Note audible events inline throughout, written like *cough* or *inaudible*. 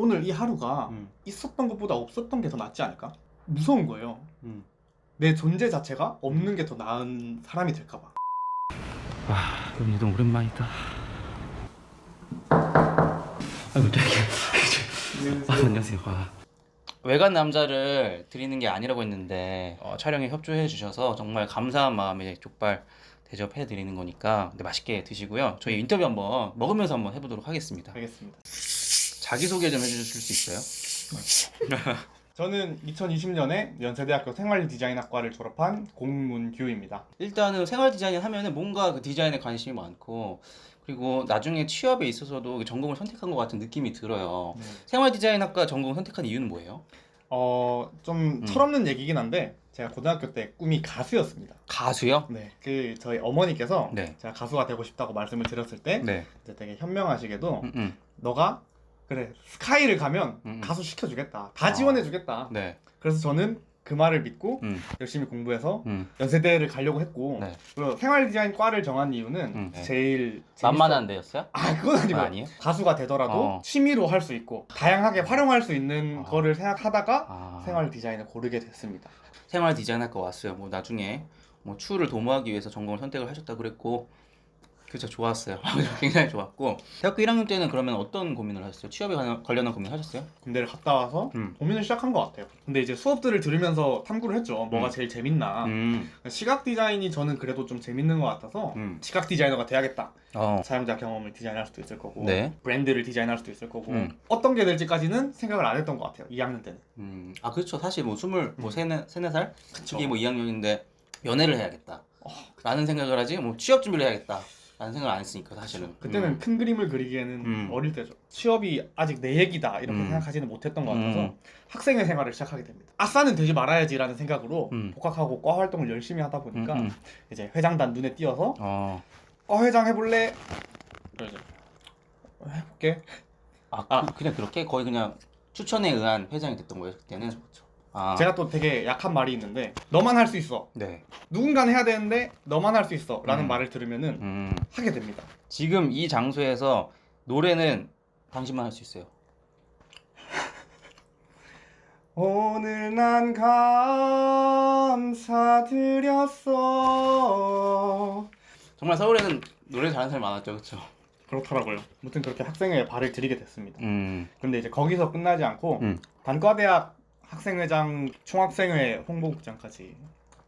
오늘 이 하루가 음. 있었던 것보다 없었던 게 더 낫지 않을까? 무서운 거예요. 음. 내 존재 자체가 없는 게 더 나은 사람이 될까 봐. 아, 여기도 오랜만이다. 아이고, 되게. 아, 안녕하세요. 아. 외간 남자를 드리는 게 아니라고 했는데 어, 촬영에 협조해 주셔서 정말 감사한 마음에 족발 대접해 드리는 거니까 근데 맛있게 드시고요. 저희 인터뷰 한번 먹으면서 한번 해보도록 하겠습니다. 알겠습니다. 자기 소개 좀 해주실 수 있어요? *laughs* 저는 2020년에 연세대학교 생활디자인학과를 졸업한 공문규입니다. 일단은 생활 디자인 하면은 뭔가 그 디자인에 관심이 많고 그리고 나중에 취업에 있어서도 그 전공을 선택한 것 같은 느낌이 들어요. 네. 생활 디자인학과 전공 선택한 이유는 뭐예요? 어, 좀 음. 철없는 얘기긴 한데 제가 고등학교 때 꿈이 가수였습니다. 가수요? 네. 그 저희 어머니께서 네. 제가 가수가 되고 싶다고 말씀을 드렸을 때 네. 이제 되게 현명하시게도 음, 음. 너가 그래 스카이를 가면 음. 가수 시켜주겠다. 다 아. 지원해주겠다. 네. 그래서 저는 그 말을 믿고 음. 열심히 공부해서 음. 연세대를 가려고 했고 네. 그리고 생활 디자인 과를 정한 이유는 음, 네. 제일 만만한 데였어요? 아 그건 아니고 아, 아니에요? 가수가 되더라도 어. 취미로 할 수 있고 다양하게 활용할 수 있는 아. 거를 생각하다가 아. 생활 디자인을 고르게 됐습니다. 생활 디자인학과 왔어요. 뭐 나중에 뭐 추후를 도모하기 위해서 전공을 선택을 하셨다 그랬고 그죠 좋았어요. *laughs* 굉장히 좋았고 대학교 1학년 때는 그러면 어떤 고민을 하셨어요? 취업에 관한, 관련한 고민 하셨어요? 군대를 갔다 와서 음. 고민을 시작한 것 같아요. 근데 이제 수업들을 들으면서 탐구를 했죠. 뭐가 음. 제일 재밌나. 음. 시각 디자인이 저는 그래도 좀 재밌는 것 같아서 음. 시각 디자이너가 돼야겠다. 어. 사용자 경험을 디자인할 수도 있을 거고 네. 브랜드를 디자인할 수도 있을 거고 음. 어떤 게 될지까지는 생각을 안 했던 것 같아요. 2학년 때는. 음. 아 그렇죠. 사실 뭐 스물 뭐 세네 세네 살 그쵸. 이게 뭐 2학년인데 연애를 해야겠다. 어, 라는 생각을 하지 뭐 취업 준비를 해야겠다. 라는 생각을 안 했으니까 사실은. 그때는 음. 큰 그림을 그리기에는 음. 어릴 때죠. 취업이 아직 내 얘기다 이렇게 음. 생각하지는 못했던 것 같아서 음. 학생의 생활을 시작하게 됩니다. 아싸는 되지 말아야지라는 생각으로 음. 복학하고 과 활동을 열심히 하다 보니까 음, 음. 이제 회장단 눈에 띄어서 어. 과 회장 해볼래? 그래서 해볼게. 아, 아. 그, 냥 그렇게 거의 그냥 추천에 의한 회장이 됐던 거예요 그때는. 아. 제가 또 되게 약한 말이 있는데 너만 할 수 있어. 네. 누군가는 해야 되는데 너만 할 수 있어. 라는 음. 말을 들으면은 음. 하게 됩니다. 지금 이 장소에서 노래는 당신만 할 수 있어요. *laughs* 오늘 난 감사드렸어. 정말 서울에는 노래 잘하는 사람이 많았죠, 그렇죠? 그렇더라고요. 아무튼 그렇게 학생회에 발을 들이게 됐습니다. 음. 근데 이제 거기서 끝나지 않고 음. 단과대학 학생회장, 총학생회 홍보국장까지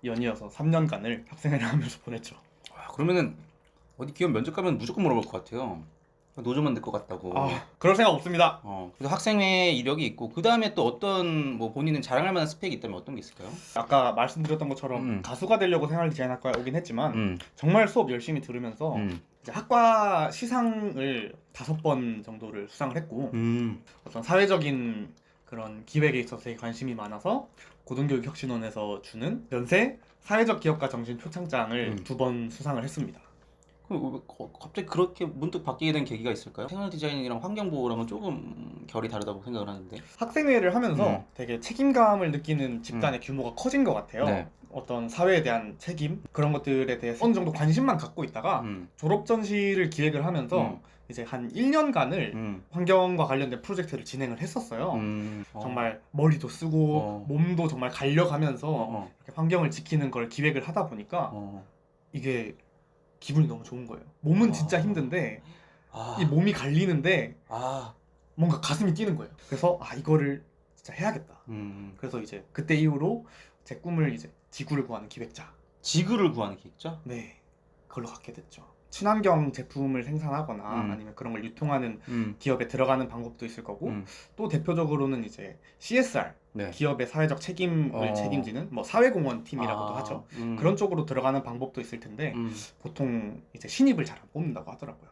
연이어서 3년간을 학생회를 하면서 보냈죠. 와, 그러면은 어디 기업 면접 가면 무조건 물어볼 것 같아요. 노조 만들 것 같다고. 아, 그럴 생각 없습니다. 어, 그래서 학생회 이력이 있고 그 다음에 또 어떤 뭐 본인은 자랑할 만한 스펙이 있다면 어떤 게 있을까요? 아까 말씀드렸던 것처럼 음. 가수가 되려고 생활 디자인학과에 오긴 했지만 음. 정말 수업 열심히 들으면서 음. 이제 학과 시상을 다섯 번 정도를 수상을 했고 음. 어떤 사회적인 그런 기획에 있어서 되게 관심이 많아서 고등교육 혁신원에서 주는 연세 사회적 기업가 정신 표창장을 음. 두번 수상을 했습니다. 그럼 왜 거- 갑자기 그렇게 문득 바뀌게 된 계기가 있을까요? 생활 디자인이랑 환경 보호랑은 조금 결이 다르다고 생각을 하는데. 학생회를 하면서 음. 되게 책임감을 느끼는 집단의 규모가 커진 것 같아요. 네. 어떤 사회에 대한 책임 그런 것들에 대해서 어느 정도 관심만 갖고 있다가 음. 졸업 전시를 기획을 하면서 음. 이제 한 1년간을 음. 환경과 관련된 프로젝트를 진행을 했었어요. 음. 어. 정말 머리도 쓰고 어. 몸도 정말 갈려가면서 어. 이렇게 환경을 지키는 걸 기획을 하다 보니까 어. 이게 기분이 너무 좋은 거예요. 몸은 아. 진짜 힘든데 아. 이 몸이 갈리는데 아. 뭔가 가슴이 뛰는 거예요. 그래서 아 이거를 진짜 해야겠다. 음. 그래서 이제 그때 이후로 제 꿈을 이제 지구를 구하는 기획자. 지구를 구하는 기획자? 네. 그걸로 갖게 됐죠. 친환경 제품을 생산하거나 음. 아니면 그런 걸 유통하는 음. 기업에 들어가는 방법도 있을 거고 음. 또 대표적으로는 이제 CSR 네. 기업의 사회적 책임을 어. 책임지는 뭐 사회공헌 팀이라고도 아, 하죠. 음. 그런 쪽으로 들어가는 방법도 있을 텐데 음. 보통 이제 신입을 잘 안 뽑는다고 하더라고요.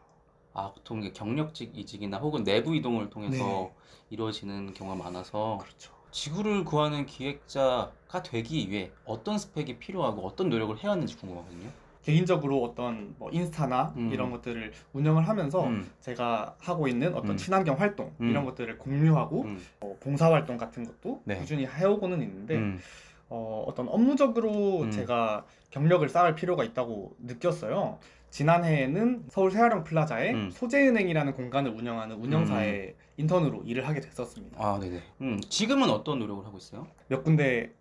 아 보통 이게 경력직 이직이나 혹은 내부 이동을 통해서 네. 이루어지는 경우가 많아서 그렇죠. 지구를 구하는 기획자가 되기 위해 어떤 스펙이 필요하고 어떤 노력을 해야 하는지 궁금하거든요. 개인적으로 어떤 뭐 인스타나 음. 이런 것들을 운영을 하면서 음. 제가 하고 있는 어떤 음. 친환경 활동 음. 이런 것들을 공유하고 음. 어, 봉사 활동 같은 것도 네. 꾸준히 해오고는 있는데 음. 어, 어떤 업무적으로 음. 제가 경력을 쌓을 필요가 있다고 느꼈어요. 지난해에는 서울 세아령 플라자에 음. 소재은행이라는 공간을 운영하는 운영사에 인턴으로 일을 하게 됐었습니다. 아, 네네. 음, 지금은 어떤 노력을 하고 있어요? 몇 군데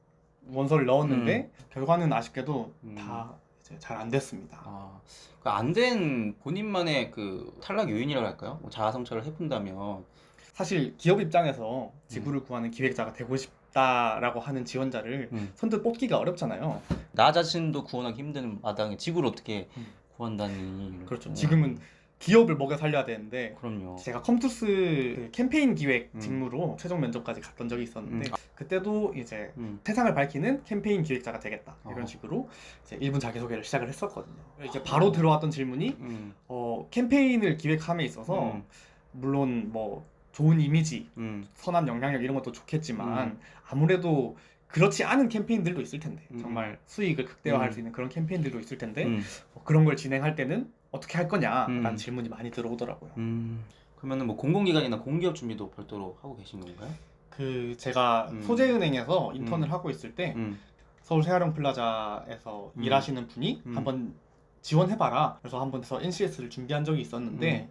원서를 넣었는데 결과는 아쉽게도 음. 다 잘 안 됐습니다. 아, 안 된 본인만의 그 탈락 요인이라고 할까요? 뭐 자아 성찰을 해본다면, 사실 기업 입장에서 지구를 구하는 기획자가 되고 싶다라고 하는 지원자를 음, 선뜻 뽑기가 어렵잖아요. 나 자신도 구원하기 힘든 마당에 지구를 어떻게 음. 구한다니. 그렇죠. 음, 지금은 기업을 먹여 살려야 되는데 그럼요. 제가 컴투스 그 캠페인 기획 음. 직무로 최종 면접까지 갔던 적이 있었는데 음. 그때도 이제 음, 세상을 밝히는 캠페인 기획자가 되겠다 이런 어. 식으로 이제 1분 자기소개를 시작을 했었거든요. 이제 바로 들어왔던 질문이 음, 어, 캠페인을 기획함에 있어서 음, 물론 뭐 좋은 이미지, 음, 선한 영향력 이런 것도 좋겠지만 음. 아무래도 그렇지 않은 캠페인들도 있을 텐데 음. 정말 수익을 극대화할 음. 수 있는 그런 캠페인들도 있을 텐데 음, 뭐 그런 걸 진행할 때는 어떻게 할 거냐라는 음. 질문이 많이 들어오더라고요. 음. 그러면은 뭐 공공기관이나 공기업 준비도 별도로 하고 계신 건가요? 그 제가 음. 소재은행에서 인턴을 음. 하고 있을 때 음, 서울 세아령 플라자에서 음. 일하시는 분이 음. 한번 지원해봐라. 그래서 한번 서 NCS를 준비한 적이 있었는데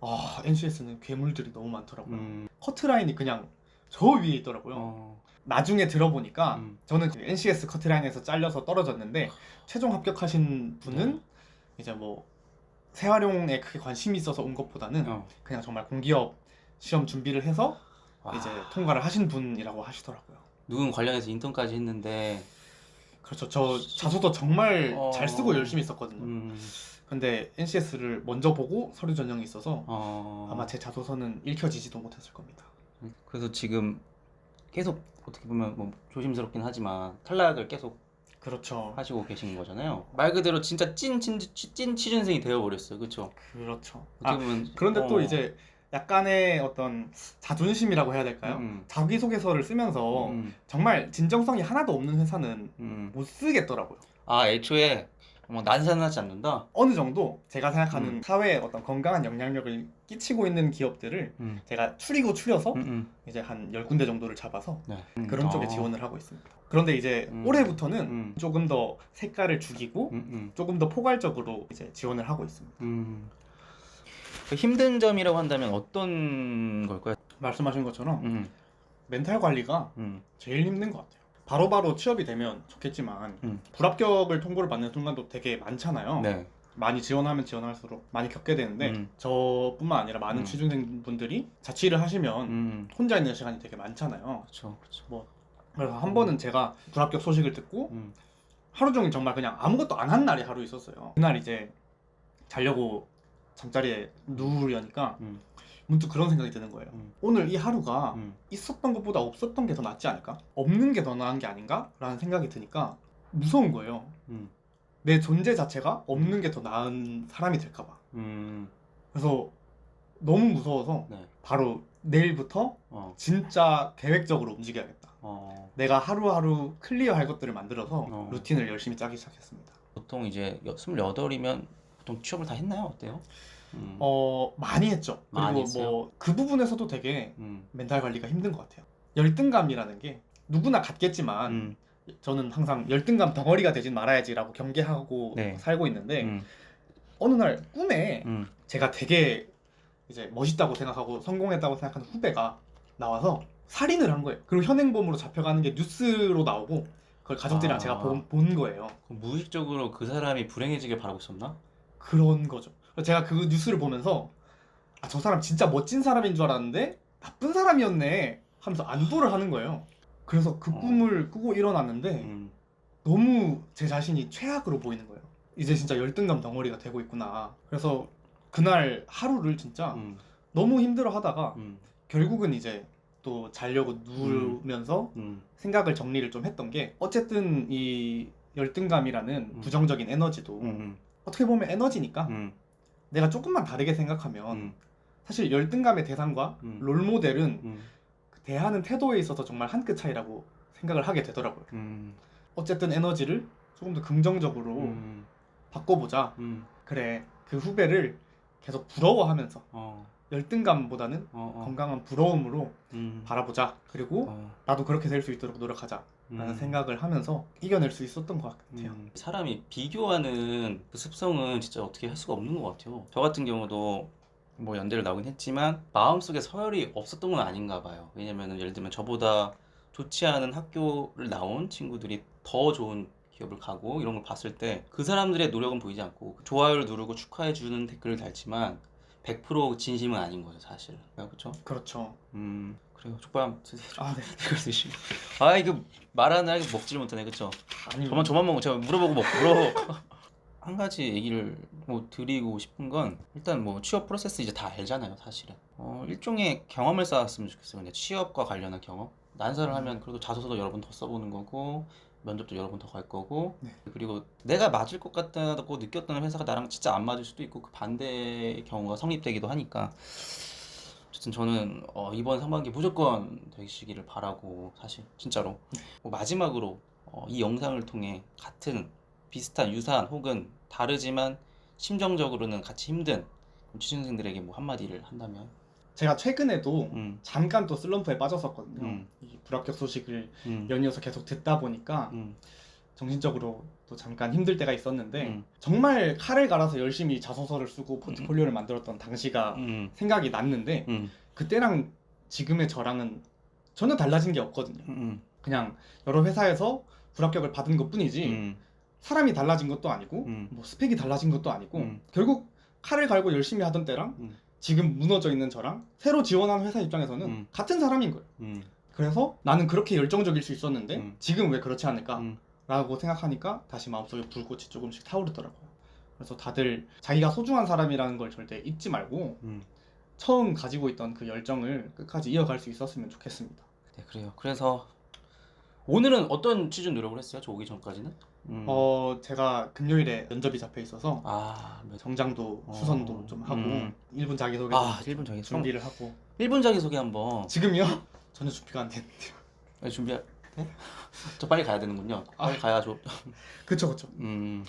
아 NCS는 괴물들이 너무 많더라고요. 음, 커트라인이 그냥 저 위에 있더라고요. 어, 나중에 들어보니까 음. 저는 그 NCS 커트라인에서 잘려서 떨어졌는데 최종 합격하신 분은 네. 이제 뭐 재활용에 크게 관심이 있어서 온 것보다는 어. 그냥 정말 공기업 시험 준비를 해서 와, 이제 통과를 하신 분이라고 하시더라고요. 누군 관련해서 인턴까지 했는데, 그렇죠. 저 자소서 정말 어. 잘 쓰고 열심히 썼거든요. 음, 근데 NCS를 먼저 보고 서류 전형이 있어서 어, 아마 제 자소서는 읽혀지지도 못했을 겁니다. 그래서 지금 계속 어떻게 보면 뭐 조심스럽긴 하지만 탈락을 계속 그렇죠. 하시고 계신 거잖아요. 말 그대로 진짜 찐, 찐, 찐 취준생이 되어버렸어요. 그렇죠. 어떻게 아, 보면 그런데 또 어, 이제 약간의 어떤 자존심이라고 해야 될까요? 음, 자기소개서를 쓰면서 음, 정말 진정성이 하나도 없는 회사는 음. 못 쓰겠더라고요. 아 애초에 뭐 난산하지 않는다. 어느 정도 제가 생각하는 음. 사회에 어떤 건강한 영향력을 끼치고 있는 기업들을 음, 제가 추리고 추려서 음, 음. 이제 한 10군데 정도를 잡아서 네. 음. 그런 쪽에 어. 지원을 하고 있습니다. 그런데 이제 음. 올해부터는 음. 조금 더 색깔을 죽이고 음, 음, 조금 더 포괄적으로 이제 지원을 하고 있습니다. 음. 그 힘든 점이라고 한다면 어떤 걸까요? 말씀하신 것처럼 음, 멘탈 관리가 음, 제일 힘든 것 같아요. 바로바로 취업이 되면 좋겠지만 음. 불합격을 통보를 받는 순간도 되게 많잖아요. 네. 많이 지원하면 지원할수록 많이 겪게 되는데 음. 저뿐만 아니라 많은 음. 취준생분들이 자취를 하시면 음, 혼자 있는 시간이 되게 많잖아요. 그렇죠, 그렇죠. 그래서 한 번은 제가 불합격 소식을 듣고 음, 하루 종일 정말 그냥 아무것도 안 한 날이 하루 있었어요. 그날 이제 자려고 잠자리에 누우려니까 음, 문득 그런 생각이 드는 거예요. 음. 오늘 이 하루가 음, 있었던 것보다 없었던 게 더 낫지 않을까? 없는 게 더 나은 게 아닌가? 라는 생각이 드니까 무서운 거예요. 음, 내 존재 자체가 없는 게 더 나은 사람이 될까봐. 음, 그래서 너무 무서워서 네. 바로 내일부터 어, 진짜 계획적으로 움직여야겠다. 어. 내가 하루하루 클리어할 것들을 만들어서 어. 루틴을 열심히 짜기 시작했습니다. 보통 이제 여- 28이면 보통 취업을 다 했나요? 어때요? 음, 어 많이 했죠. 많이 그리고 했어요? 뭐 그 부분에서도 되게 음, 멘탈 관리가 힘든 것 같아요. 열등감이라는 게 누구나 갖겠지만 음, 저는 항상 열등감 덩어리가 되진 말아야지라고 경계하고 네. 살고 있는데 음, 어느 날 꿈에 음, 제가 되게 이제 멋있다고 생각하고 성공했다고 생각하는 후배가 나와서 살인을 한 거예요. 그리고 현행범으로 잡혀가는 게 뉴스로 나오고 그걸 가족들이랑 아. 제가 본, 본 거예요. 그럼 무의식적으로 그 사람이 불행해지길 바라고 있었나? 그런 거죠. 제가 그 뉴스를 보면서 아, 저 사람 진짜 멋진 사람인 줄 알았는데 나쁜 사람이었네 하면서 안도를 하는 거예요. 그래서 그 어. 꿈을 꾸고 일어났는데 음, 너무 제 자신이 최악으로 보이는 거예요. 이제 진짜 열등감 덩어리가 되고 있구나. 그래서 그날 하루를 진짜 음, 너무 힘들어 하다가 음, 결국은 이제 또 자려고 누우면서 음, 생각을 정리를 좀 했던 게 어쨌든 이 열등감이라는 음. 부정적인 에너지도 음, 어떻게 보면 에너지니까 음, 내가 조금만 다르게 생각하면 음, 사실 열등감의 대상과 음. 롤모델은 음, 그 대하는 태도에 있어서 정말 한 끗 차이라고 생각을 하게 되더라고요. 음, 어쨌든 에너지를 조금 더 긍정적으로 음, 바꿔보자. 음, 그래 그 후배를 계속 부러워하면서 어, 열등감보다는 어, 어, 건강한 부러움으로 음, 바라보자. 그리고 어, 나도 그렇게 될 수 있도록 노력하자. 라는 음. 생각을 하면서 이겨낼 수 있었던 것 같아요. 음, 사람이 비교하는 그 습성은 진짜 어떻게 할 수가 없는 것 같아요. 저 같은 경우도 뭐 연대를 나오긴 했지만 마음속에 서열이 없었던 건 아닌가 봐요. 왜냐면은 예를 들면 저보다 좋지 않은 학교를 나온 친구들이 더 좋은 기업을 가고 이런 걸 봤을 때 그 사람들의 노력은 보이지 않고 좋아요를 누르고 축하해 주는 댓글을 달지만 100% 진심은 아닌 거예요, 사실. 그렇죠? 그렇죠. 음. 그래요. 족발 드세요. 아 네. *laughs* 이걸 드시고. 아 이거 말하는 게 먹지를 못하네, 그렇죠? 아니 저만 저만 먹고 제가 물어보고 먹 물어보고 *laughs* 한 가지 얘기를 뭐 드리고 싶은 건 일단 뭐 취업 프로세스 이제 다 알잖아요 사실은 어 일종의 경험을 쌓았으면 좋겠어요 근데 취업과 관련한 경험 난사를 하면 그래도 자소서도 여러 번 더 써보는 거고 면접도 여러 번 더 갈 거고. 네. 그리고 내가 맞을 것 같다고 느꼈던 회사가 나랑 진짜 안 맞을 수도 있고 그 반대의 경우가 성립되기도 하니까. 어쨌든 저는 어, 이번 상반기 무조건 되시기를 바라고 사실 진짜로. 뭐 마지막으로 어, 이 영상을 통해 같은 비슷한 유사한 혹은 다르지만 심정적으로는 같이 힘든 취준생들에게 뭐 한마디를 한다면 제가 최근에도 음, 잠깐 또 슬럼프에 빠졌었거든요. 음. 이 불합격 소식을 음, 연이어서 계속 듣다 보니까 음, 정신적으로 또 잠깐 힘들 때가 있었는데 음. 정말 칼을 갈아서 열심히 자소서를 쓰고 포트폴리오를 만들었던 당시가 음, 생각이 났는데 음, 그때랑 지금의 저랑은 전혀 달라진 게 없거든요. 음, 그냥 여러 회사에서 불합격을 받은 것 뿐이지 음, 사람이 달라진 것도 아니고 음. 뭐 스펙이 달라진 것도 아니고 음. 결국 칼을 갈고 열심히 하던 때랑 음. 지금 무너져 있는 저랑 새로 지원한 회사 입장에서는 음. 같은 사람인 거예요. 음, 그래서 나는 그렇게 열정적일 수 있었는데 음. 지금 왜 그렇지 않을까? 음. 라고 생각하니까 다시 마음속에 불꽃이 조금씩 타오르더라고요. 그래서 다들 자기가 소중한 사람이라는 걸 절대 잊지 말고 음. 처음 가지고 있던 그 열정을 끝까지 이어갈 수 있었으면 좋겠습니다. 네 그래요 그래서 오늘은 어떤 취준 노력을 했어요? 저 오기 전까지는? 음. 어 제가 금요일에 면접이 잡혀 있어서 아, 몇- 정장도 어. 수선도 좀 하고 음. 1분 자기소개 아 1분 자기 준비 준비를 하고 1분 자기 소개 한번 지금요? *laughs* 전혀 준비가 안 됐는데요. 네, 준비 *laughs* 네? 저 빨리 가야 되는군요 빨리 가야 죠 그쵸 그쵸. 음